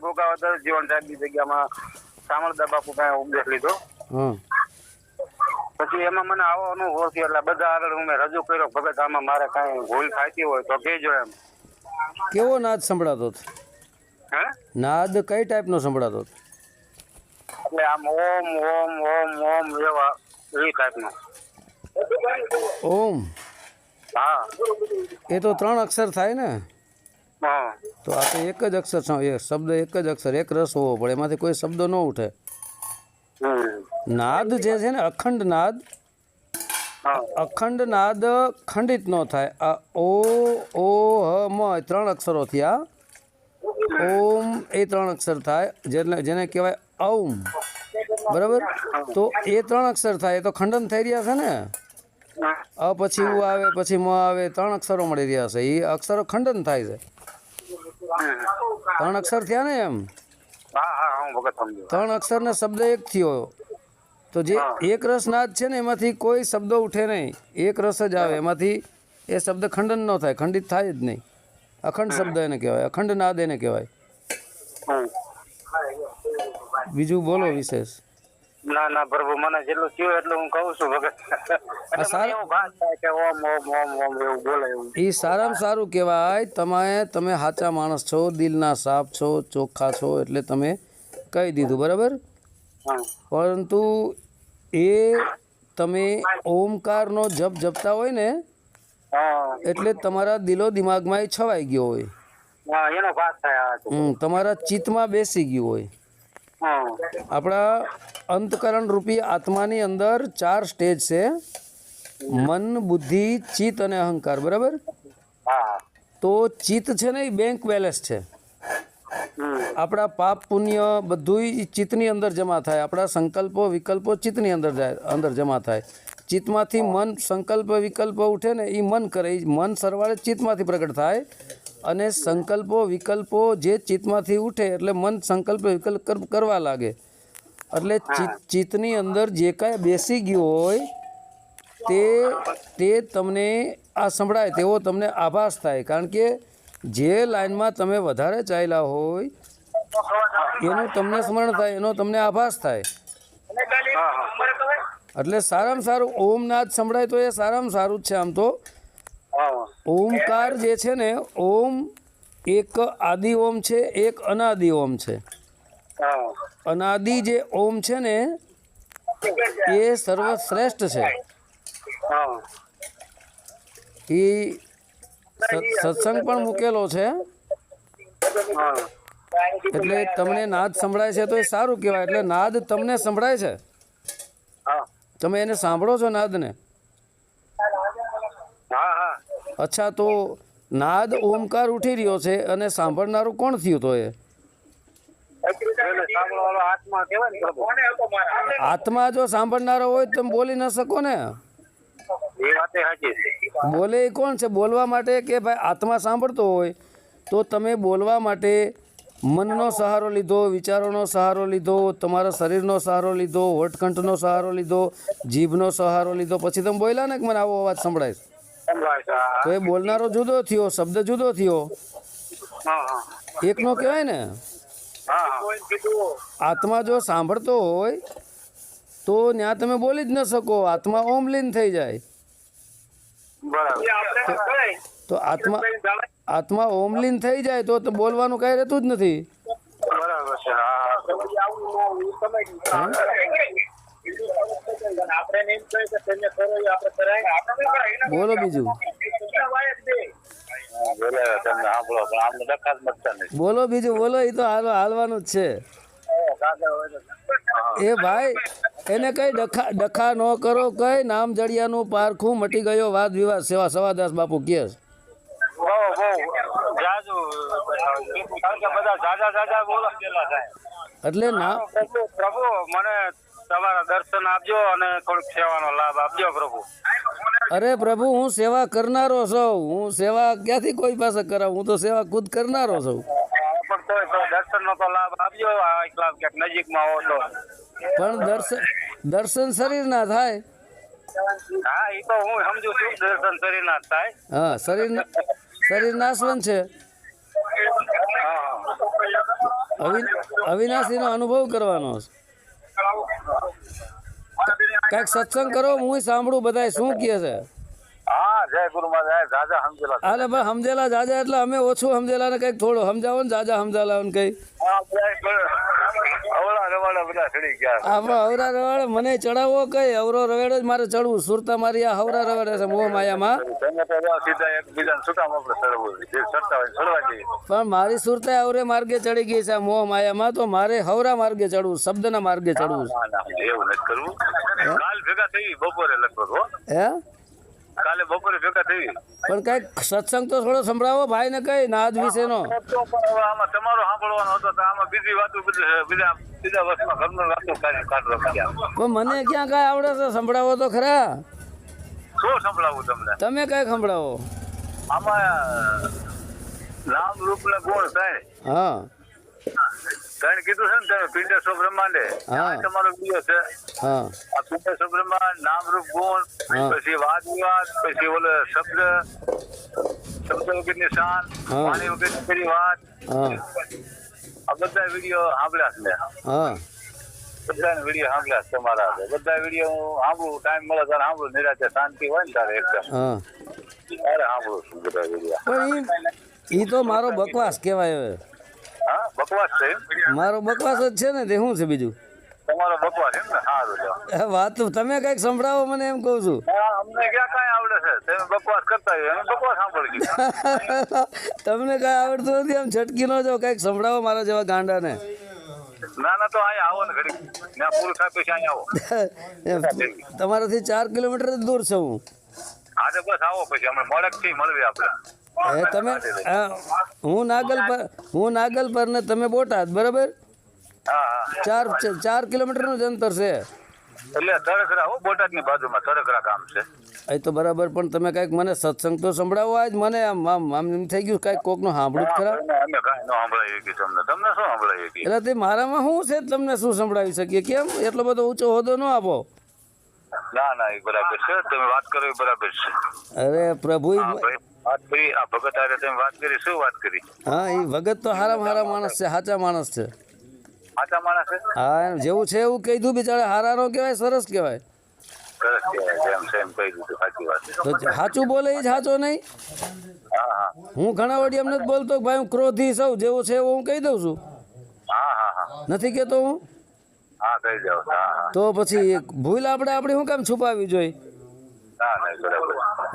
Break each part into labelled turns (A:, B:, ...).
A: ભોગાવદર જીવન સાહેબની જગ્યામાં સામળદા બાપુ પાસે ઉપદેશ લીધો. પછી એમાં મને આવો અનુભવ થયો એટલે બધા આગળ હું મેં રજૂ કર્યો ભગત આમાં મારે કાંઈ ભૂલ થતી હોય તો કહેજો એમ.
B: કેવો નાદ સંભળાતો હતો?
A: હે?
B: નાદ કઈ ટાઈપનો સંભળાતો હતો?
A: એટલે આમ ઓમ ઓમ ઓમ ઓમ એવા એ ટાઈપનો.
B: ઓમ.
A: હા.
B: એ તો ત્રણ અક્ષર થાય ને? તો આ તો એક જ અક્ષર શબ્દ એક જ અક્ષર એક રસ હોવો પડે એમાંથી કોઈ શબ્દ ન ઉઠે. નાદ જે છે ને અખંડ નાદ અખંડ નાદ ખંડિત ન થાય. આ ઓ ઓ હ મ ત્રણ અક્ષરો થયા ઓમ એ ત્રણ અક્ષર થાય જેને જેને કહેવાય ઔમ બરાબર? તો એ ત્રણ અક્ષર થાય એ તો ખંડન થઈ રહ્યા છે ને? અ પછી ઉ આવે પછી મ આવે ત્રણ અક્ષરો મળી રહ્યા છે. એ અક્ષરો ખંડન થાય છે. ત્રણ અક્ષર થયા ને એમ? ત્રણ અક્ષરનો શબ્દ એક થયો. તો જે એક રસ નાદ છે ને એમાંથી કોઈ શબ્દ ઉઠે નહીં. એક રસ જ આવે. એમાંથી એ શબ્દ ખંડન ન થાય. ખંડિત થાય જ નહીં. અખંડ શબ્દ એને કહેવાય. અખંડ નાદ એને કહેવાય. બીજું બોલો વિશેષ.
A: ના ના પ્રભુ મને જેટલું થયું એટલું હું કહું છું ભગત.
B: એ સારામાં સારું કહેવાય તમે તમે સાચા માણસ છો દિલના સાફ છો ચોખ્ખા છો એટલે તમે કહી દીધું બરાબર? પરંતુ એ તમે ઓમકારનો જપ જપતા હોય ને એટલે તમારા દિલો દિમાગમાં એ છવાઈ ગયો હોય. તમારા ચિત્તમાં બેસી ગયું હોય. આપણા અંતકરણ રૂપી આત્માની અંદર ચાર સ્ટેજ છે. મન, બુદ્ધિ, ચિત્ત અને અહંકાર, બરાબર? તો ચિત્ત છે ને એ બેંક બેલેન્સ છે. આપણા પાપ, પુણ્ય બધુંય ચિત્તની અંદર જમા થાય. આપણા સંકલ્પો, વિકલ્પો ચિત્તની અંદર જાય, અંદર જમા થાય. ચિત્તમાંથી મન સંકલ્પ વિકલ્પ ઉઠે ને એ મન કરે. મન સરવાળે ચિત્તમાંથી પ્રગટ થાય. અને સંકલ્પો વિકલ્પો જે ચિત્તમાંથી ઉઠે એટલે મન સંકલ્પ વિકલ્પ કરવા લાગે. એટલે ચિત્ત ચિત્તની અંદર જે કાંઈ બેસી ગયું હોય તે તે તમને આ સંભળાય તેવો તમને આભાસ થાય. કારણ કે જે લાઈનમાં તમે વધારે ચાલ્યા હોય એનું તમને સ્મરણ થાય એનો તમને આભાસ થાય. એટલે સારામાં સારું ઓમનાદ સંભળાય તો એ સારામાં સારું જ છે આમ તો. ઓમકાર જે છે ને ઓમ એક આદિ ઓમ છે એક અનાદિ ઓમ છે. અનાદિ જે ઓમ છે ને એ સર્વશ્રેષ્ઠ છે. એ સત્સંગ પણ મૂકેલો છે. એટલે તમને નાદ સંભળાય છે તો એ સારું કહેવાય. એટલે નાદ તમને સંભળાય છે? તમે એને સાંભળો છો નાદને? અચ્છા, તો નાદ ઓમકાર ઉઠી રહ્યો છે અને સાંભળનારું કોણ થયું તો એ?
A: આત્મા
B: જો સાંભળનારો હોય તો બોલી ન શકો ને. બોલે એ કોણ છે? બોલવા માટે કે ભાઈ આત્મા સાંભળતો હોય, તો તમે બોલવા માટે મનનો સહારો લીધો, વિચારોનો સહારો લીધો, તમારા શરીરનો સહારો લીધો વટકંઠનો સહારો લીધો, જીભનો સહારો લીધો, પછી તમે બોલ્યા ને કે મને આવો અવાજ સંભળાય.
A: સંભળાય છે.
B: તો એ બોલનારો જુદો થયો શબ્દ જુદો થયો.
A: એક નો
B: એકનો કહેવાય ને? આત્મા જો સાંભળતો હોય તો ત્યાં તમે બોલી જ ન શકો. આત્મા ઓમ લીન થઈ જાય. તો આત્મા આત્મા ઓમલીન થઈ જાય તો તો બોલવાનું કઈ રહેતું જ નથી.
A: બરાબર છે. હા
B: બોલો બીજું.
A: બોલે
B: બીજું બોલો એ તો હાલ હાલવાનું જ છે. એ ભાઈ એને કઈ ડખા ડખા ન કરો કઈ નામ જડિયાનું પારખું મટી ગયો વાદ વિવાદ સેવા સવાદાસ બાપુ
A: કે
B: એટલે ના
A: પ્રભુ મને તમારા દર્શન આપજો અને થોડીક સેવાનો લાભ આપજો પ્રભુ.
B: અરે પ્રભુ હું સેવા કરનારો છું. હું સેવા ક્યાંથી કોઈ પાસે કરાવું? હું તો સેવા ખુદ કરનારો છું.
A: પણ તો દર્શન લાભ આપજો. આ એકલા ક્યાંક નજીકમાં હો તો
B: પણ દર્શન દર્શન શરીરના થાય.
A: હા એ તો હું સમજુ છું દર્શન ના થાય.
B: હા શરીર શરીર નાશવન છે.
A: હા.
B: અવિ અવિનાશીનો અનુભવ કરવાનો છે. કાંઈક સત્સંગ કરો હું સાંભળું બધાય. શું કહે છે?
C: હા જય ગુરુ મહારાજ. સમજેલા
B: અરે ભાઈ સમજેલા જાજા એટલે અમે ઓછું સમજેલા ને કંઈક થોડું. સમજાવો ને જાજા સમજાલા કંઈ.
C: બધા ચડી ગયા
B: આપણે હવરા રવાડે મને ચડાવો કઈ? અવરો રવેડો જ મારે ચડવું. સુરતા મારી આ હવરા રવાડે છે મોહ માયામાં. પણ મારી સુરતા અવરે માર્ગે ચડી ગઈ છે મોહ માયામાં. તો મારે હવરા માર્ગે ચડવું શબ્દના માર્ગે ચડવું
C: એવું નથી કરવું. કાલ ભેગા થઈ બપોરે લગભગ હે? કાલે બપોરે ભેગા થઈ
B: પણ કંઈક સત્સંગ તો થોડો સંભળાવો ભાઈને કઈ નાદ
C: વિશે નો આમાં તમારો સાંભળવાનો હતો આમાં બીજી વાતો બીજા બીજા વર્ષમાં ઘરનો વાતો કાઢી
B: પણ મને ક્યાં કાંઈ આવડે છે? સંભળાવો તો ખરા.
C: શું સંભળાવું તમને?
B: તમે કઈ સંભળાવો.
C: આમાં નામ રૂપ ને ગુણ થાય.
B: હા.
C: ત્રણ કીધું છે ને તમે પિંડેશ્વર બ્રહ્માંડે આ તમારો વીડિયો છે.
B: હા.
C: આ પિંડેશ્વર બ્રહ્માંડ નામ રૂપ ગુણ પછી વાદ વિવાદ પછી ઓલો શબ્દ શબ્દ વગરની શાન પાણી વગર કરી વાત આ બધા વીડિયો સાંભળ્યા છે.
B: હા.
C: બધાને વીડિયો સાંભળ્યા છે તમારા બધા વીડિયો હું સાંભળું ટાઈમ મળે ત્યારે સાંભળું નિરાતે શાંતિ હોય ને તારે એકદમ. અરે સાંભળું છું બધા વીડિયો.
B: એ તો મારો બકવાસ કહેવાય હવે.
C: હા બકવાસ છે
B: મારો બકવાસ જ છે ને તે શું છે બીજું?
C: તમારો બકવાસ એમ ને? સારું
B: વાત તમે કંઈક સંભળાવો મને એમ કહું છું.
C: અમને ક્યાં કાંઈ આવડે છે? તમે બકવાસ કરતા હોય અમે બકવાસ સાંભળી
B: તમને કાંઈ આવડતું નથી આમ છટકી ન જાઓ કંઈક સંભળાવો મારા જેવા ગાંડાને.
C: ના ના તો અહીંયા આવો ને ઘડી ત્યાં પૂરું થાય પછી અહીંયા આવો.
B: તમારાથી ચાર કિલોમીટર જ દૂર છું હું.
C: આજે બસ આવો પછી અમે મોડકથી મળવી આપણે.
B: એ તમે હા, નાગલ પર હું નાગલ પર ને તમે બોટાદ બરાબર? ચાર ચાર કિલોમીટરનું જ અંતર છે.
C: એટલે તરકરા હો બોટાદની બાજુમાં તરકરા ગામ છે.
B: એ તો બરાબર પણ તમે કાંઈક મને સત્સંગ તો સંભળાવો આજ મને આમ આમ આમ એમ થઈ ગયું કાંઈક કોકનું સાંભળ્યું જ ખરા.
C: અમે કાંઈ ન સંભળાઈએ કે તમને. તમને શું સંભળાઈએ કે
B: એટલે તે મારામાં શું છે? તમને શું સંભળાવી શકીએ? કેમ? એટલો બધો ઊંચો હોદો ન આપો.
C: ના ના એ બરાબર છે. તમે વાત કરો એ બરાબર છે.
B: અરે પ્રભુ
C: વાત કરી આ ભગત હારે તમે વાત કરી શું વાત કરી?
B: હા એ ભગત તો હારામાં હારા માણસ છે સાચા માણસ છે.
C: માણસ છે?
B: હા જેવું છે એવું બિચારા કહેવાય સરસ કહેવાય. બોલે એ સાચો નહીં?
C: હા
B: ઘણા વડી એમ નથી બોલતો ભાઈ હું ક્રોધી સૌ જેવો છે એવો હું કહી દઉં છું.
C: હા હા હા.
B: નથી કેતો હું? તો પછી ભૂલ આપણે આપડે શું કામ છુપાવી જોઈએ?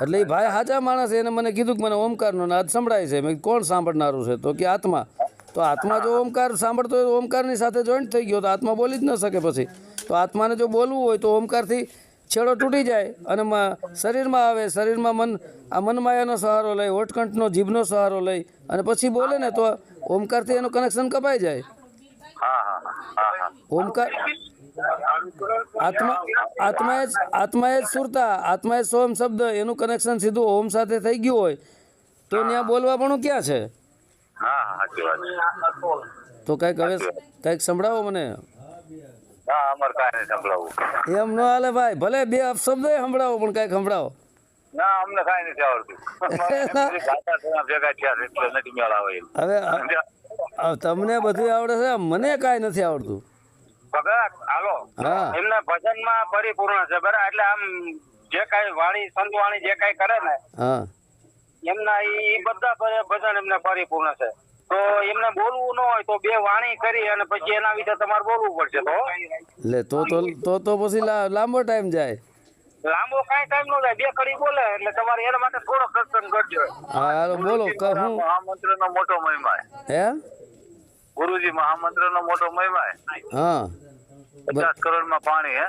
B: એટલે એ ભાઈ સાચા માણસ એને મને કીધું કે મને ઓમકારનો નાદ સંભળાય છે. મેં કોણ સાંભળનારું છે? તો કે આત્મા. તો આત્મા જો ઓમકાર સાંભળતો હોય તો ઓમકારની સાથે જોઈન્ટ થઈ ગયો તો આત્મા બોલી જ ન શકે પછી. તો આત્માને જો બોલવું હોય તો ઓમકારથી છેડો તૂટી જાય અને શરીરમાં આવે શરીરમાં મન આ મનમાયાનો સહારો લઈ ઓટકંઠનો જીભનો સહારો લઈ અને પછી બોલે ને તો ઓમકારથી એનું કનેક્શન કપાઈ જાય. ઓમકાર આત્મા સુરતા આત્માએ જ સોમ શબ્દ એનું કનેક્શન સીધું ઓમ સાથે થઈ ગયું હોય તો ત્યાં બોલવા પણ ક્યાં છે? તો કંઈક હવે કંઈક સંભળાવો મને. એમ ન હાલે ભાઈ ભલે બે અપશબ્દ સંભળાવો પણ કંઈક સંભળાવો.
C: ના અમને કાંઈ નથી આવડતું.
B: હવે તમને બધું આવડે છે મને કાંઈ નથી આવડતું.
C: ભગત હાલો. એમના ભજનમાં પરિપૂર્ણ છે બરાબર? એટલે આમ જે કઈ વાણી સંતવાણી જે કઈ કરે ને એમના એ બધા ભજન એમને પરિપૂર્ણ છે. તો એમને બોલવું ન હોય તો બે વાણી કરી અને પછી એના વિશે તમારે બોલવું પડશે તો.
B: લે તો તો તો તો પછી લાંબો ટાઈમ જાય.
C: લાંબો કાઈ ટાઈમ નો જાય બે કડી બોલે એટલે તમારે એના માટે થોડો સત્સંગ કરજો.
B: હા બોલો હું?
C: આ મંત્ર નો મોટો મહિમા
B: હે?
C: ગુરુજી મહામંત્ર નો મોટો મહિમા
B: હા.
C: પચાસ કરોડમાં પાણી હે?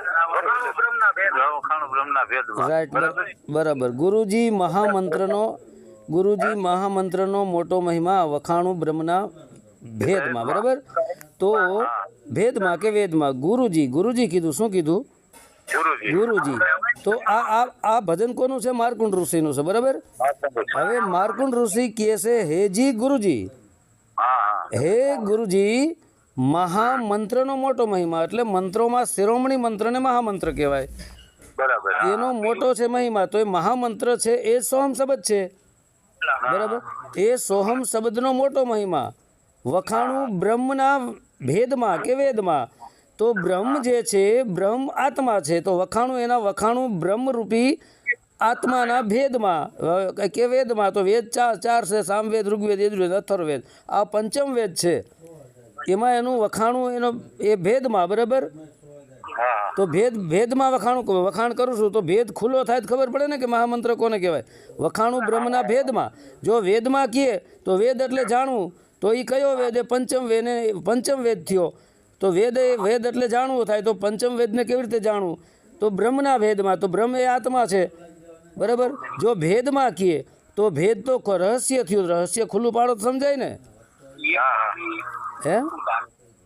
B: રાઈટ બરાબર? ગુરુજી મહામંત્રનો ગુરુજી મહામંત્રનો મોટો મહિમા વખાણું બ્રહ્મના ભેદમાં બરાબર? તો ભેદમાં કે વેદમાં? ગુરુજી ગુરુજી કીધું શું કીધું?
C: ગુરુજી.
B: ગુરુજી. તો આ આ આ ભજન કોનું છે? માર્કુંડ ઋષિનું છે બરાબર? હવે માર્કુંડ ઋષિ કહે છે હેજી ગુરુજી
C: હા
B: ગુરુજી મહામંત્રનો મોટો મહિમા એટલે મંત્રોમાં શિરોમણી મંત્રને મહામંત્ર કહેવાય.
C: બરાબર.
B: એનો મોટો છે મહિમા તો એ મહામંત્ર છે એ સોહમ શબ્દ છે. બરાબર? એ સોહમ શબ્દનો મોટો મહિમા. વખાણું બ્રહ્મના ભેદમાં કે વેદમાં. તો બ્રહ્મ જે છે બ્રહ્મ આત્મા છે તો વખાણું એના વખાણું બ્રહ્મરૂપી આત્માના ભેદમાં કે વેદમાં તો વેદ ચાર ચાર છે સામવેદ ઋગ્વેદ યજુર્વેદ અથર્વવેદ આ પંચમ વેદ છે. એમાં એનું વખાણું એનો એ ભેદમાં બરાબર? તો ભેદ ભેદમાં વખાણું વખાણ કરું છું તો ભેદ ખુલ્લો થાય તો ખબર પડે ને કે મહામંત્ર કોને કહેવાય? વખાણું બ્રહ્મના ભેદમાં. જો વેદમાં કહીએ તો વેદ એટલે જાણવું. તો એ કયો વેદ? એ પંચમ વેદ પંચમ વેદ થયો. તો વેદ એ વેદ એટલે જાણવું થાય તો પંચમ વેદને કેવી રીતે જાણવું? તો બ્રહ્મના ભેદમાં તો બ્રહ્મ એ આત્મા છે. બરાબર? જો ભેદમાં કહીએ તો ભેદ તો રહસ્ય થયું રહસ્ય ખુલ્લું પાડો તો સમજાય ને?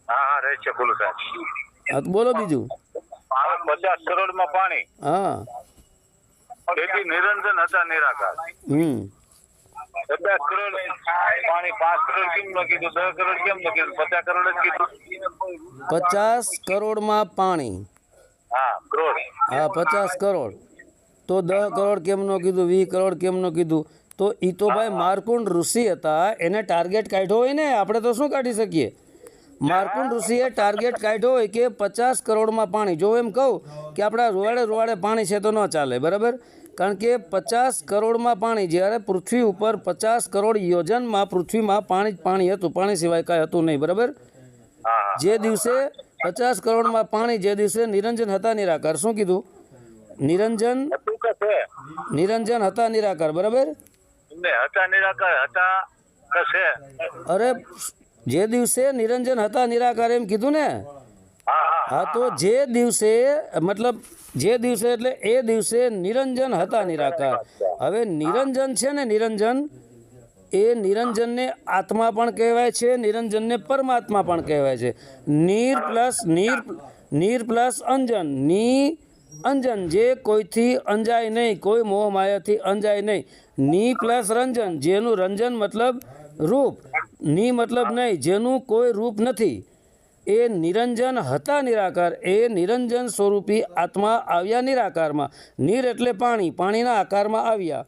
A: હા
B: બોલો બીજું.
A: પચાસ કરોડમાં પાણી.
B: હા.
A: તેથી નિરંજન હતા નિરાકાર.
B: હમ.
A: પચાસ કરોડ પાણી પાંચ કરોડ કેમ ન કીધું? દસ કરોડ કેમ ન કીધું? પચાસ કરોડ જ કીધું.
B: પચાસ કરોડમાં પાણી.
A: હા કરોડ.
B: હા પચાસ કરોડ. તો દસ કરોડ કેમ નો કીધું વીસ કરોડ કેમ નો કીધું? તો એ તો ભાઈ માર્કુંડ ઋષિ હતા એને ટાર્ગેટ કાઢ્યો હોય ને આપણે તો શું કાઢી શકીએ? માર્કુંડ ઋષિએ ટાર્ગેટ કાઢ્યો હોય કે પચાસ કરોડમાં પાણી. જો એમ કહું કે આપણા રોવાડે રોવાડે પાણી છે તો ન ચાલે બરાબર? કારણ કે પચાસ કરોડમાં પાણી જ્યારે પૃથ્વી ઉપર પચાસ કરોડ યોજનમાં પૃથ્વીમાં પાણી જ પાણી હતું પાણી સિવાય કાંઈ હતું નહીં બરાબર? જે દિવસે પચાસ કરોડમાં પાણી જે દિવસે નિરંજન હતા નિરાકાર. શું કીધું? નિરંજન
A: કે છે.
B: નિરંજન હતા નિરાકાર બરાબર?
A: એમને હતા નિરાકાર હતા કે છે?
B: અરે જે દિવસે નિરંજન હતા નિરાકાર એમ કીધું ને?
A: હા
B: તો જે દિવસે મતલબ જે દિવસે એટલે એ દિવસે નિરંજન હતા નિરાકાર. હવે નિરંજન છે ને નિરંજન એ નિરંજનને આત્મા પણ કહેવાય છે નિરંજનને પરમાત્મા પણ કહેવાય છે. નીર પ્લસ નીર નીર પ્લસ અંજનની અંજન, જે કોઈથી અંજાય નહીં, કોઈ મોહ માયાથી અંજાય નહીં. ની પ્લસ રંજન, જેનું રંજન મતલબ રૂપ. ની મતલબ નહીં, જેનું કોઈ રૂપ નથી. એ નિરંજન હતા નિરાકાર, એ નિરંજન સ્વરૂપી આત્મા આવ્યા નિરાકારમાં. નીર એટલે પાણી, પાણીના આકારમાં આવ્યા.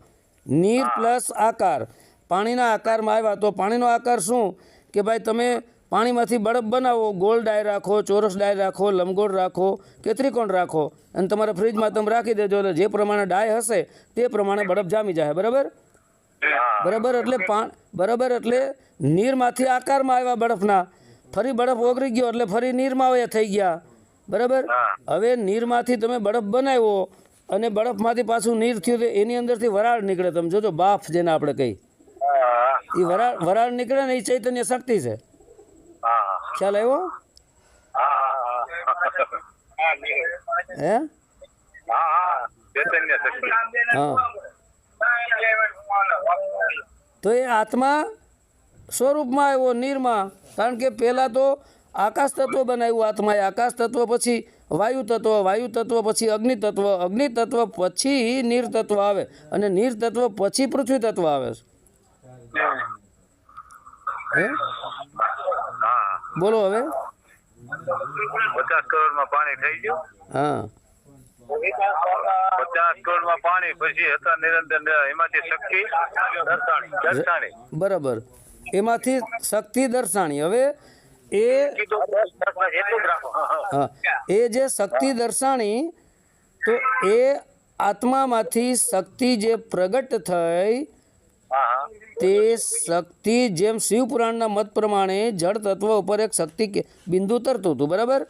B: નીર પ્લસ આકાર. પાણીના આકારમાં આવ્યા. તો પાણીનો આકાર શું? કે ભાઈ તમે પાણીમાંથી બરફ બનાવો ગોળ ડાય રાખો ચોરસ ડાય રાખો લંબગોળ રાખો કે ત્રિકોણ રાખો. અને તમારા ફ્રીજમાં તમે રાખી દેજો એટલે જે પ્રમાણે ડાય હશે તે પ્રમાણે બરફ જામી જાય. બરાબર? બરાબર એટલે પા બરાબર એટલે નીરમાંથી આકારમાં આવ્યા બરફના ફરી બરફ ઓગળી ગયો એટલે ફરી નીરમાં આવ્યા થઈ ગયા. બરાબર. હવે નીરમાંથી તમે બરફ બનાવ્યો અને બરફમાંથી પાછું નીર થયું તો એની અંદરથી વરાળ નીકળે. તમે જોજો બાફ જેને આપણે કહી એ વરાળ વરાળ નીકળે ને એ ચૈતન્ય શક્તિ છે. ખ્યાલ આવ્યો?
A: હા?
B: તો એ આત્મા સ્વરૂપમાં આવ્યો, નીરમાં. કારણ કે પહેલાં તો આકાશ તત્વ બનાવ્યું, આત્માએ આકાશ તત્વ, પછી વાયુ તત્વ વાયુ તત્વ, પછી અગ્નિ તત્વ અગ્નિ તત્વ, પછી નીર તત્વ આવે. અને નીર તત્વ પછી પૃથ્વી તત્વ આવે. હા? બોલો હવે.
A: પચાસ કરોડમાં પાણી થઈ ગયું.
B: હા.
A: પચાસ કરોડમાં પાણી પછી હતા નિરંતર એમાંથી શક્તિ દર્શાણી
B: બરાબર. એમાંથી શક્તિ દર્શાણી. હવે એ એ જે શક્તિ દર્શાણી તો એ આત્મામાંથી શક્તિ જે પ્રગટ થઈ તે શક્તિ જેમ શિવપુરાણના મત પ્રમાણે જળ તત્વ ઉપર એક શક્તિ બિંદુ તરતું હતું, બરાબર?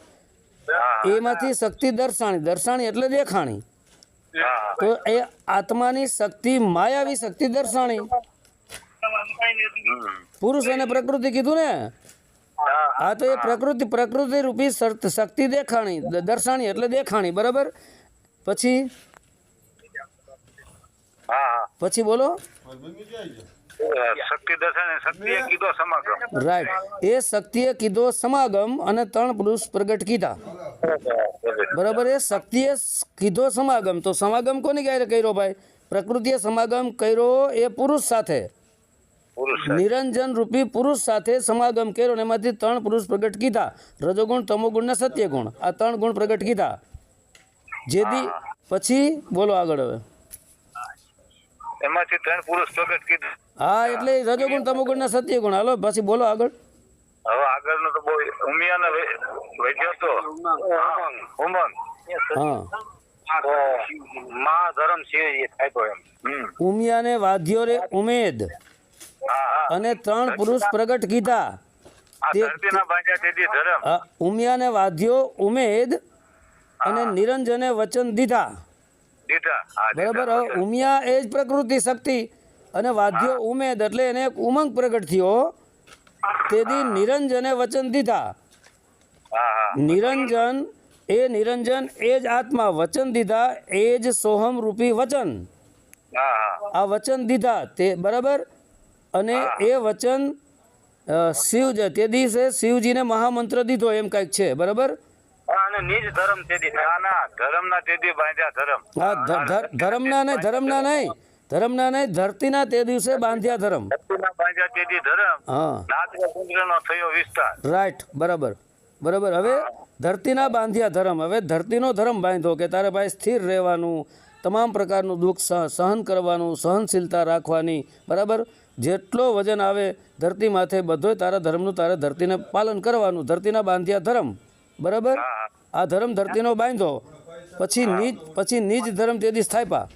B: એમાંથી શક્તિ દર્શાણી દર્શાણી એટલે દેખાણી. તો એ આત્માની શક્તિ, માયાવી શક્તિ દર્શાણી. પુરુષ અને પ્રકૃતિ કીધું ને?
A: હા,
B: તો એ પ્રકૃતિ પ્રકૃતિ રૂપી શક્તિ દેખાણી દર્શાણી એટલે દેખાણી, બરાબર? પછી?
A: હા
B: પછી બોલો. રાઈટ એ શક્તિએ કીધો સમાગમ અને ત્રણ પુરુષ પ્રગટ કીધા. બરાબર, એ શક્તિએ કીધો સમાગમ. તો સમાગમ કોની ક્યારે કર્યો ભાઈ? પ્રકૃતિએ સમાગમ કર્યો એ પુરુષ સાથે. નિરંજન રૂપી પુરુષ સાથે સમાગમ કર્યો અને એમાંથી ત્રણ પુરુષ પ્રગટ કીધા. રજોગુણ, તમોગુણ ને સત્યગુણ. આ ત્રણ ગુણ પ્રગટ કીધા. જેથી, પછી બોલો આગળ હવે.
A: એમાંથી ત્રણ પુરુષ પ્રગટ કીધું.
B: હા એટલે રજોગુણ તમોગુણ ને સત્યગુણ. હાલો પછી બોલો આગળ.
D: હવે આગળનું તો બહુ ઉમિયાને વૈદ્ય તો ઉમંગ.
B: હા
A: ધર્મ મહાધર્મ થાય એમ.
D: ઉમિયા
B: ને વાદ્યો રે ઉમેદ.
D: હા હા.
B: અને ત્રણ પુરુષ પ્રગટ કીધા. ઉમિયા ઉમિયાને વાદ્યો ઉમેદ અને નિરંજને વચન દીધા. બરાબર ઉમિયા એ જ પ્રકૃતિ શક્તિ અને વાદ્યો ઉમેદ એટલે એને એક ઉમંગ પ્રગટ થયો. તેથી નિરંજને વચન દીધા. નિરંજન એ નિરંજન એ જ આત્મા વચન દીધા એ જ સોહમ રૂપી વચન. આ વચન દીધા તે બરાબર? અને એ વચન શિવ તે દિવસે શિવજીને મહામંત્ર દીધો એમ કાંઈક છે બરાબર?
A: નિજ ધર્મ તેથી
D: ના ના તેથી બાંધ્યા ધરમ.
B: ધર્મના નહીં નહીં. ધર્મના નહીં ધરતીના તે દિવસે બાંધ્યા ધર્મ.
D: બાંધ્યા તેથી ધરમ.
B: હા.
D: નાત્ર થયો વિસ્તાર.
B: રાઈટ બરાબર. બરાબર. હવે ધરતીના બાંધ્યા ધર્મ. હવે ધરતીનો ધર્મ બાંધો કે તારે ભાઈ સ્થિર રહેવાનું તમામ પ્રકારનું દુઃખ સહન કરવાનું સહનશીલતા રાખવાની. બરાબર? જેટલો વજન આવે ધરતી માથે બધોય તારા ધર્મનું તારે ધરતીને પાલન કરવાનું ધરતીના બાંધ્યા ધર્મ. બરાબર?
D: હા.
B: આ ધર્મ ધરતીનો બાંધો. પછી નીચ પછી નીચ ધર્મ તેથી સ્થાપ્યા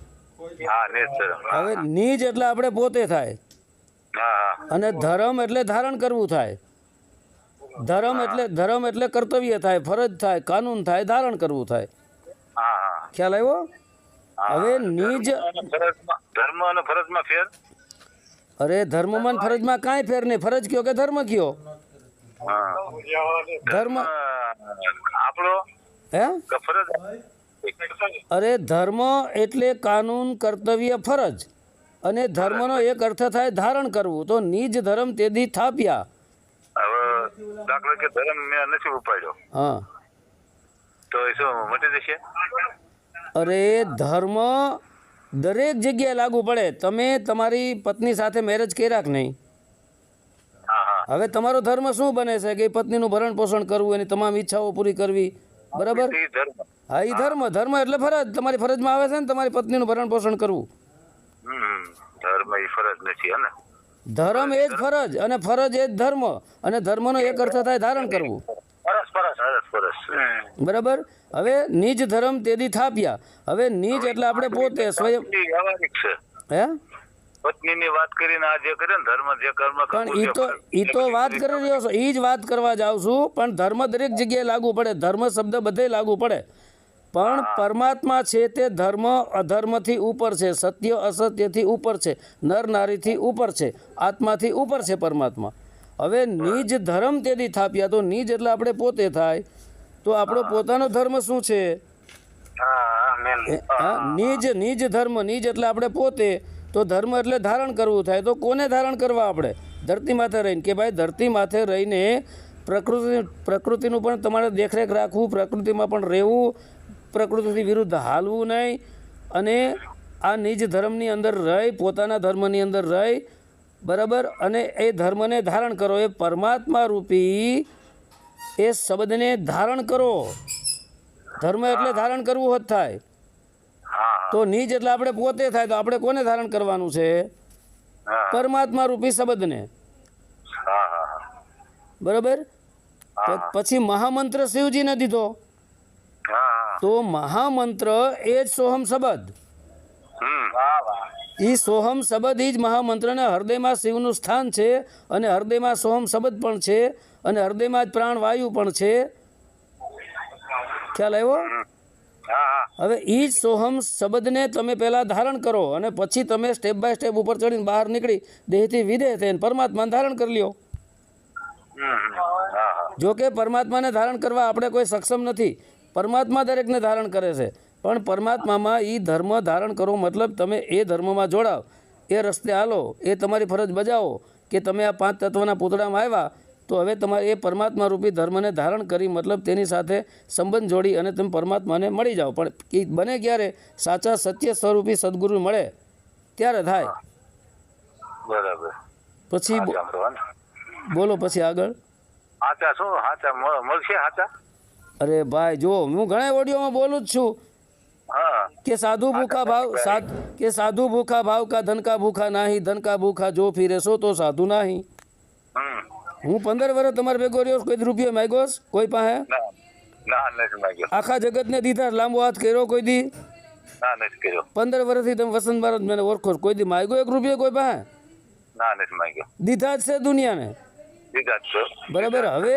B: હવે નીજ એટલે આપણે પોતે થાય. અને ધર્મ એટલે ધારણ કરવું થાય. ધર્મ એટલે ધર્મ એટલે કર્તવ્ય થાય ફરજ થાય કાનૂન થાય ધારણ કરવું થાય. ખ્યાલ આવ્યો? હવે નીજ
D: ધર્મ અને ફરજમાં ફેર?
B: અરે ધર્મમાં ફરજમાં કાંઈ ફેર નહીં. ફરજ કયો કે ધર્મ કયો? ધર્મ?
D: આપણો?
B: હે? અરે ધર્મ એટલે કાનૂન કર્તવ્ય ફરજ. અને ધર્મનો એક અર્થ થાય ધારણ કરવું. તો નિજ ધર્મ તેથી થાપ્યા.
D: હવે દાખલો કે ધર્મ મેં નથી ઉપાડ્યો.
B: હા.
D: તો એ શું મટી જશે?
B: અરે ધર્મ દરેક જગ્યાએ લાગુ પડે. તમે તમારી પત્ની સાથે મેરેજ કર્યા કે નહીં? હવે તમારો ધર્મ શું બને છે કે પત્નીનું ભરણ પોષણ કરવું એની તમામ ઈચ્છાઓ પૂરી કરવી? બરાબર? હા એ ધર્મ. ધર્મ. એટલે ફરજ. તમારી ફરજમાં આવે છે ને તમારી પત્નીનું ભરણ પોષણ કરવું.
D: ધર્મ એ ફરજ નથી હે
B: ધર્મ એ જ ફરજ અને ફરજ એ જ ધર્મ. અને ધર્મનો એક અર્થ થાય ધારણ કરવું. બરાબર? હવે નીજ ધર્મ તેદી થાપ્યા. હવે નીજ એટલે આપણે પોતે સ્વયં હે?
D: પત્નીની વાત કરીને આ જે કરે ને ધર્મ જે કર્મ
B: પણ ઈ તો ઈ તો વાત કરી રહ્યો છો ઈ જ વાત કરવા જાઉં છું પણ ધર્મ દરેક જગ્યાએ લાગુ પડે ધર્મ શબ્દ બધે લાગુ પડે. પણ પરમાત્મા છે તે ધર્મ અધર્મથી ઉપર છે સત્ય અસત્યથી ઉપર છે નર નારીથી ઉપર છે આત્માથી ઉપર છે પરમાત્મા. હવે નિજ ધર્મ તેથી થાપ્યા તો નિજ એટલે આપણે પોતે થાય તો આપણો પોતાનો ધર્મ શું છે? નિજ નિજ ધર્મ નિજ એટલે આપણે પોતે તો ધર્મ એટલે ધારણ કરવું થાય. તો કોને ધારણ કરવા આપણે? ધરતી માથે રહીને. કે ભાઈ, ધરતી માથે રહીને પ્રકૃતિ, પ્રકૃતિનું પણ તમારે દેખરેખ રાખવું, પ્રકૃતિમાં પણ રહેવું, પ્રકૃતિથી વિરુદ્ધ હાલવું નહીં. અને આ નિજ ધર્મની અંદર રહી, પોતાના ધર્મની અંદર રહી, બરાબર? અને એ ધર્મને ધારણ કરો. એ પરમાત્મા રૂપી એ શબ્દને ધારણ કરો. ધર્મ એટલે ધારણ કરવું હોત થાય. તો નીચ એટલે આપણે પોતે થાય તો આપણે કોને ધારણ કરવાનું છે? પરમાત્મા રૂપી શબ્દને. બરાબર? પછી મહામંત્ર શિવજીને દીધો. તો મહામંત્ર એ જ સોહમ શબ્દ. એ સોહમ શબ્દ એ જ મહામંત્રને હૃદયમાં શિવનું સ્થાન છે અને હૃદયમાં સોહમ શબ્દ પણ છે અને હૃદયમાં જ પ્રાણવાયુ પણ છે. ખ્યાલ આવ્યો? હવે એ જ સોહમ શબ્દને તમે પહેલાં ધારણ કરો અને પછી તમે સ્ટેપ બાય સ્ટેપ ઉપર ચડીને બહાર નીકળી દેહથી વિદેહ થઈને પરમાત્માને ધારણ કરી લ્યો. જો કે પરમાત્માને ધારણ કરવા આપણે કોઈ સક્ષમ નથી. પરમાત્મા દરેકને ધારણ કરે છે. પણ પરમાત્મામાં એ ધર્મ ધારણ કરો મતલબ તમે એ ધર્મમાં જોડાવ. એ રસ્તે હાલો એ તમારી ફરજ બજાવો કે તમે આ પાંચ તત્વના પૂતળામાં આવ્યા તો હવે તમારે એ પરમાત્મા રૂપી ધર્મને ધારણ કરી મતલબ તેની સાથે સંબંધ જોડી અને તમે પરમાત્માને મળી જાઓ. પણ એ બને ક્યારે? સાચા સત્ય સ્વરૂપી સદગુરુ મળે ત્યારે થાય.
D: બરાબર.
B: પછી. બોલો પછી આગળ.
D: હાચા શું? હાચા. મળશે હાચા?
B: અરે ભાઈ જો હું ઘણા ઓડિયોમાં બોલું જ છું.
D: હા.
B: કે સાધુ ભૂખા ભાવ કે સાધુ ભૂખા ભાવ કા ધન કા ભૂખા નાહી ધન કા ભૂખા જો ફિરે સો તો સાધુ નાહી. હું પંદર વર્ષ તમારે ભેગો રહ્યો કોઈ રૂપિયો માગ્યો કોઈ પાસે? આખા જગતને દીધા લાંબો હાથ કર્યો કોઈ દી? પંદર વર્ષથી તમે વસંત ભારત મને ઓળખો કોઈ દી માગ્યો એક રૂપિયો કોઈ પાસે? દીધા જ છે દુનિયાને? બરાબર હવે?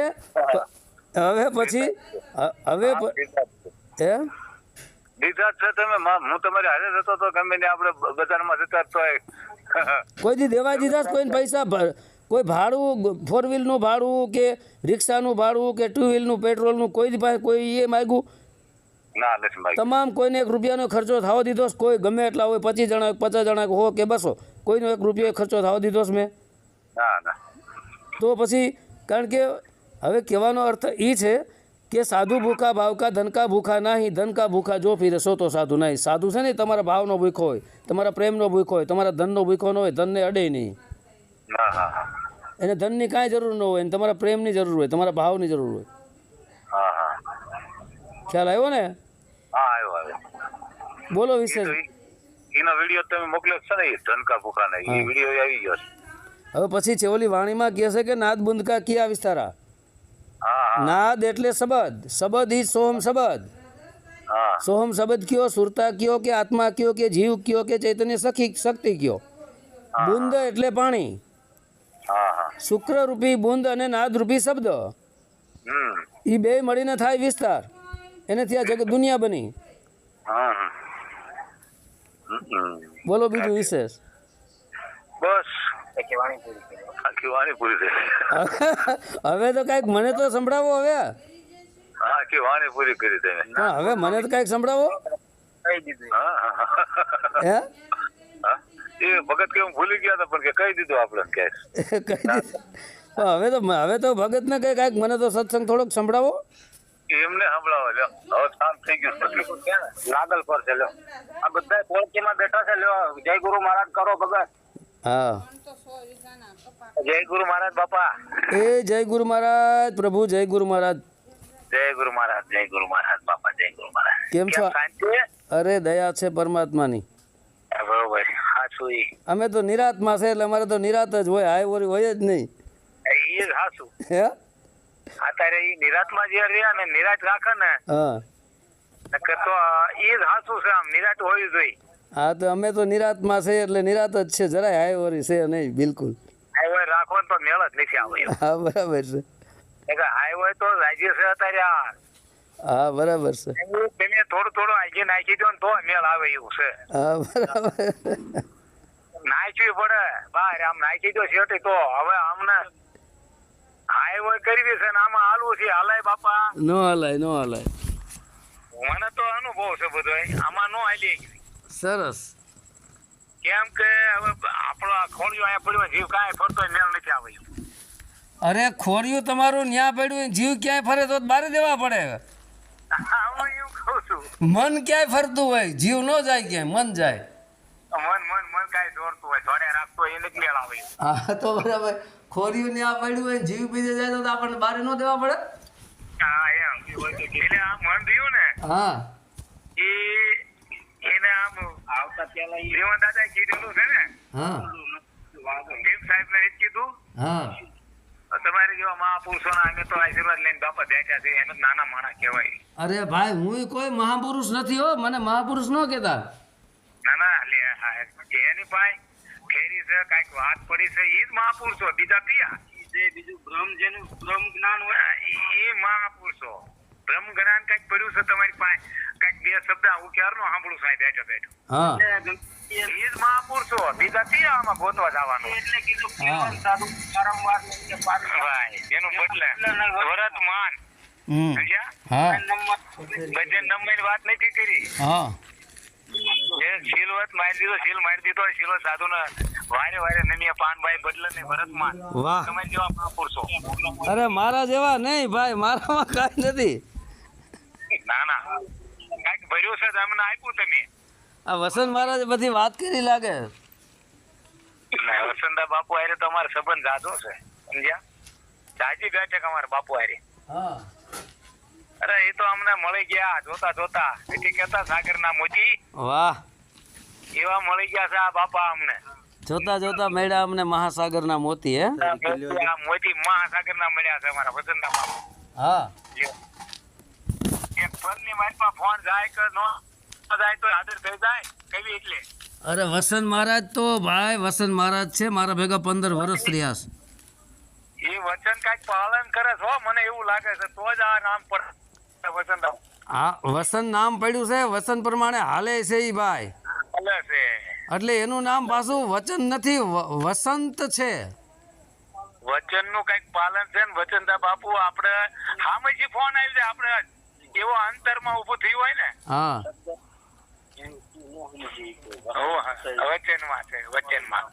B: હવે પછી? હવે
D: હા, દીધા છે. તમે હું તમારી હારે જતો તો ગમે આપણે બજારમાં જતા તો
B: કોઈ દી દેવા દીધા કોઈ પૈસા કોઈ ભાડું ફોર વ્હીલનું ભાડું કે રિક્ષાનું ભાડું કે ટુ વ્હીલનું પેટ્રોલનું કોઈ પાસે કોઈ એ માગ્યું? તમામ કોઈને એક રૂપિયાનો ખર્ચો થવા દીધો કોઈ ગમે એટલા હોય પચીસ જણા પચાસ જણા હો કે બસો કોઈનો એક રૂપિયો ખર્ચો થવા દીધો મેં? તો પછી કારણ કે હવે કહેવાનો અર્થ એ છે કે સાધુ ભૂખા ભાવકા ધનકા ભૂખા નહીં ધનકા ભૂખા જો ફીરે સો તો સાધુ નહીં. સાધુ છે ને તમારા ભાવનો ભૂખો હોય તમારા પ્રેમનો ભૂખો હોય તમારા ધનનો ભૂખો ન હોય ધનને અડે નહીં. એને ધનની કાંઈ જરૂર ન હોય એને તમારા પ્રેમની જરૂર હોય તમારા ભાવની જરૂર હોય. ખ્યાલ આવ્યો ને? બોલો વિશેષ.
D: એનો વીડિયો તમે મોકલ્યો છે ને ધનકા ભૂખાના એ વીડિયો આવી ગયો છે.
B: હવે પછી છે વાણીમાં કહે છે કે નાદ બુંદકા કિયા વિસ્તારા? નાદ એટલે શબ્દ. શબદ ઈ સોહમ શબ્દ. સોહમ શબ્દ કયો સુરતા કયો કે આત્મા કયો કે જીવ કયો કે ચૈતન્ય સખી શક્તિ કયો? બુંદ એટલે પાણી. શુક્રરૂપી બુંદ અને નાદરૂપી શબ્દ. એ બે મળીને થાય વિસ્તાર. એનાથી આ જગત દુનિયા બની.
D: હા હા. હમ.
B: બોલો બીજું વિશેષ.
D: બસ. પૂરી
B: હવે તો કાંઈક મને તો સંભળાવો હવે.
D: વાણી પૂરી કરી
B: હવે મને તો કંઈક સંભળાવો.
D: હા? એ ભગત કે હું ભૂલી ગયા હતા પણ કે કહી દીધું આપણે.
B: પણ હવે તો હવે તો ભગતને કઈ કાંઈક મને તો સત્સંગ થોડોક સંભળાવો.
D: એમને સંભળાવો લ્યો. હવે શાંત થઈ ગયું.
A: નાગલ પર છે લ્યો. આ બધા પોળકીમાં બેઠા છે લ્યો. જય ગુરુ મહારાજ કરો ભગત.
B: હા.
D: જય ગુરુ મહારાજ બાપા.
B: એ જય ગુરુ મહારાજ પ્રભુ જય ગુરુ મહારાજ.
D: જય ગુરુ મહારાજ જય ગુરુ મહારાજ બાપા જય ગુરુ મહારાજ.
B: કેમ છો? અરે દયા છે પરમાત્માની.
D: બરોબર. ઈ.
B: અમે તો નિરાતમાં છે એટલે અમારે તો નિરાત જ હોય હાય ઓરી હોય જ નહીં.
D: એ જ હાચું
B: હે?
D: અત્યારે ઈ નિરાતમાં જે રહ્યા ને નિરાત રાખે ને
B: હા.
D: તો એ જ હાચું છે આમ નિરાત હોવી જોઈએ.
B: હા તો અમે તો નિરાતમાં છે એટલે નિરાત જ છે જરાય હાય ઓરી છે નહીં બિલકુલ.
D: હાઈવે રાખો તો મેળ જ નથી આવે
B: હા બરાબર છે.
D: એ કે હાઈવે તો રાજ્ય છે અત્યારે આ.
B: હા બરાબર છે.
D: તમે થોડું થોડું આજી નાખી દો ને તો મેળ આવે એવું છે.
B: હા બરાબર.
D: નાખવી પડે. બહાર આમ નાખી દો શેઠી તો. હવે અમને હાઈવે કરવી છે ને આમાં હાલવું છે. હાલાય બાપા.
B: નો હલાય નો હલાય.
D: મને તો અનુભવ છે બધો આમાં નો હાલી
B: સરસ.
D: કેમ કે હવે આપણો આ ખોળિયો અહીંયા પડ્યો જીવ કાંઈ ફરતો મેળ નથી આવ્યો
B: અરે ખોરિયું તમારું ન્યા પડ્યું જીવ ક્યાંય ફરે તો બારે દેવા પડે. મન ક્યાંય ફરતું હોય જીવ ન જાય ક્યાંય મન જાય.
D: મન મન કાંઈ દોરતું હોય ધોરે રાખતો હોય એને જ મેળ આવે
B: હા તો બરાબર. ખોરિયું આ પડ્યું હોય જીવ બીજે જાય તો આપણને બારે ન દેવા પડે?
D: હા એમ એટલે આ મન રહ્યું ને
B: હા.
D: એ એને આમ આવતા પેલા જીવન દાદા કીધેલું છે ને?
B: હા.
D: ટીમ સાહેબ ને કીધું.
B: હા.
D: તમારે જેવા મહાપુરુષોના અમે તો આશીર્વાદ લઈને બાપા બેઠા છે એમ નાના માણા કહેવાય.
B: અરે ભાઈ હું કોઈ મહાપુરુષ નથી હો મને મહાપુરુષ ન કહેતા.
D: છે કાંઈક વાત પડી છે એ જ મહાપુરુષો બીજા કયા? જે બીજું બ્રહ્મ જેનું બ્રહ્મ જ્ઞાન હોય. એ મહાપુરુષો બ્રહ્મ જ્ઞાન કંઈક પડ્યું છે તમારી પાસે? કાંઈક બે શબ્દ હું ક્યારનો સાંભળું સાહેબ બેઠો બેઠો.
B: હા.
D: એ જ મહાપુરુષો બીજા કયા આમાં ગોતવા જવાનું? એટલે કીધું સાધુ વારંવાર એનું બદલે વરત માન સમજ્યા? ભજન નંબરની વાત નથી કરી?
B: હા.
D: જે શીલવત મારી દીધો શીલ મારી દીધો શીલો સાધુ ને વારે વારે નમીએ પાનભાઈ બદલે ને ભરતમાન.
B: વાહ.
D: તમે જેવા મહાપુરુષો?
B: અરે મારા જેવા નહીં ભાઈ મારામાં કાંઈ નથી.
D: ના ના. કાંઈક ભર્યું છે તો અમને આપ્યું તમે.
B: આ વસંત મહારાજ બધી વાત કરી લાગે.
D: વસંત બાપુ હારે તો અમારો સંબંધ જાજો છે. સમજ્યા? જાજી બેઠક અમારા બાપુ હારે.
B: હા.
D: અરે એ તો અમને મળી ગયા જોતા જોતા. એટલે કેતા સાગર ના મોતી
B: વાહ.
D: એવા મળી ગયા છે આ બાપા અમને.
B: જોતા જોતા મળ્યા અમને મહાસાગરના મોતી હે?
D: મોતી મહાસાગર ના મળ્યા છે અમારા વતન ના બાપા.
B: હા.
D: એક ફોનની મારી પાસે ફોન જાય કે નો જાય તો હાજર થઈ જાય. કેવી એટલે?
B: અરે વસંત મહારાજ તો ભાઈ વસંત મહારાજ છે મારા ભેગા પંદર વર્ષ રહ્યા છે.
D: એ વચન કંઈક પાલન કરે છો મને એવું લાગે છે તો જ આ નામ પર
B: હા વસંત નામ પડ્યું છે વસંત પ્રમાણે હાલે છે ઈ ભાઈ. એટલે એનું નામ પાછું વચન નથી વસંત છે.
D: વચનનું કંઈક પાલન છે ને વચનદા બાપુ આપણે હામેજી ફોન આવી જાય આપણે એવો અંતરમાં ઊભું થયું હોય ને.
B: હા.
D: વચનમાં છે વચનમાં.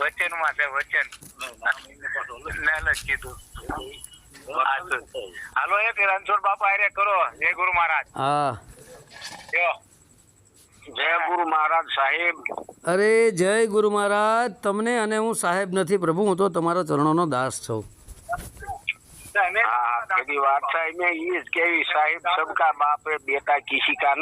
D: વચનમાં છે વચન. કીધું. હાલો એક રણછોડ બાપા અરે કરો. જય ગુરુ મહારાજ.
B: હા.
A: જય ગુરુ મહારાજ સાહેબ.
B: અરે જય ગુરુ મહારાજ. તમને અને હું સાહેબ નથી પ્રભુ હું તો તમારા ચરણોનો દાસ છું.
A: વાત સાહેબ ને ઈ કેવી સાહેબ સબકા બાપ હે બેટા કિસી
B: કા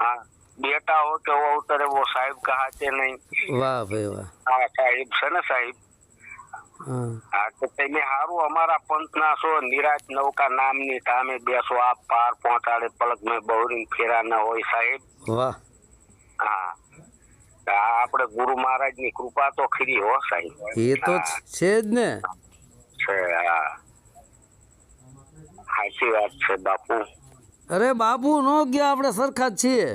A: હા બેટા હો કે વો ઉતરે સાહેબ કહા છે નહીં.
B: વાહ ભાઈ વાહ.
A: હા સાહેબ છે ને સાહેબ?
B: હા.
A: હા તો તમે હારું અમારા પંથના છો નિરાજ નૌકા નામની તામે બેસો આપ પાર પહોંચાડે પલક મેં બહુરી ફેરા ન હોય સાહેબ.
B: વાહ.
A: હા. આપણે ગુરુ મહારાજની કૃપા તો ખરી હો સાહેબ.
B: એ તો છે જ ને.
A: છે હા. સાચી વાત છે બાપુ.
B: અરે બાપુ નો ગયા આપણે સરખા જ છીએ.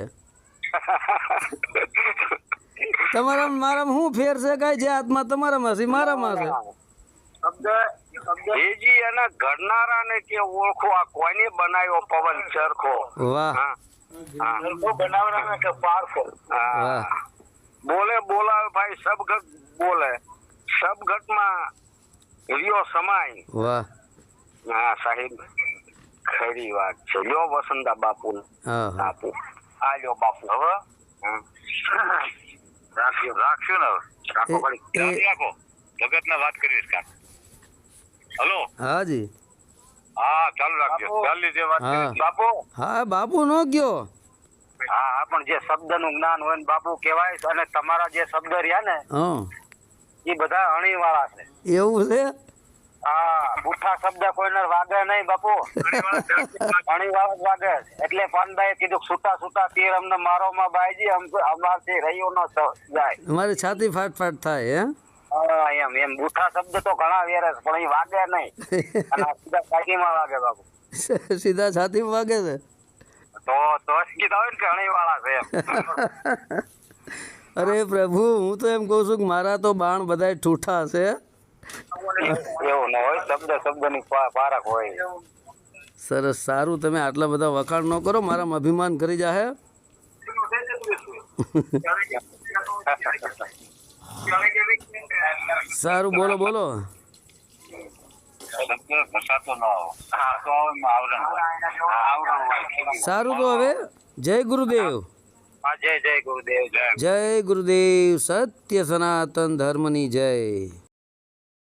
B: તમારા મારામાં શું ફેર છે કઈ જે આત્મા તમારામાં છે મારામાં છે.
A: એજી એના ઘડનારા ને કે ઓળખો આ કોને બનાવ્યો પવન? ચરખો.
B: વાહ.
A: હા. હા. બનાવનારા કે પારખો? બોલે બોલાવે ભાઈ સબઘટ બોલે. સબઘટમાં રિયો સમાય.
B: વાહ.
A: હા સાહેબ ખરી વાત છે. લ્યો વસંતા બાપુ બાપુ. આ લ્યો બાપુ. હવે રાખ્યો રાખ્યો ને રાખો
B: એ-
D: રાખો. જગત ને વાત કરીશ કાક હલો?
B: હા જી.
D: હા ચાલુ રાખજો. ચાલુ જે વાત. બાપુ?
B: હા બાપુ નો ગયો.
A: હા હા પણ જે શબ્દનું જ્ઞાન હોય ને બાપુ કહેવાય અને તમારા જે શબ્દ રહ્યા ને એ બધા અણી વાળા છે.
B: એવું છે?
A: હા બુઠ્ઠા શબ્દ કોઈને વાગે નહીં બાપુ. જ વાગે. એટલે પાનભાઈ કીધું છૂટા છૂટા તીર અમને મારો માં બાઈજી અમારથી રહ્યું ન જાય.
B: મારી છાતી ફાટ ફાટ થાય હે?
A: એમ એમ. બુઠ્ઠા શબ્દ તો ઘણા વેરે પણ એ વાગે નહીં. અને સીધા કાકીમાં વાગે બાપુ.
B: સીધા છાતીમાં વાગે છે?
A: તો તો કીધા હોય ને કે વાળા છે એમ.
B: અરે પ્રભુ હું તો એમ કહું છું કે મારા તો બાણ બધા ઠૂઠા છે.
A: એવું ન હોય શબ્દ શબ્દની પારખ હોય.
B: સરસ સારું. તમે આટલા બધા વખાણ ન કરો મારામાં અભિમાન કરી જાહે. સારું બોલો બોલો. સારું તો હવે. જય ગુરુદેવ.
A: જય જય ગુરુદેવ
B: જય ગુરુદેવ. સત્ય સનાતન ધર્મની જય.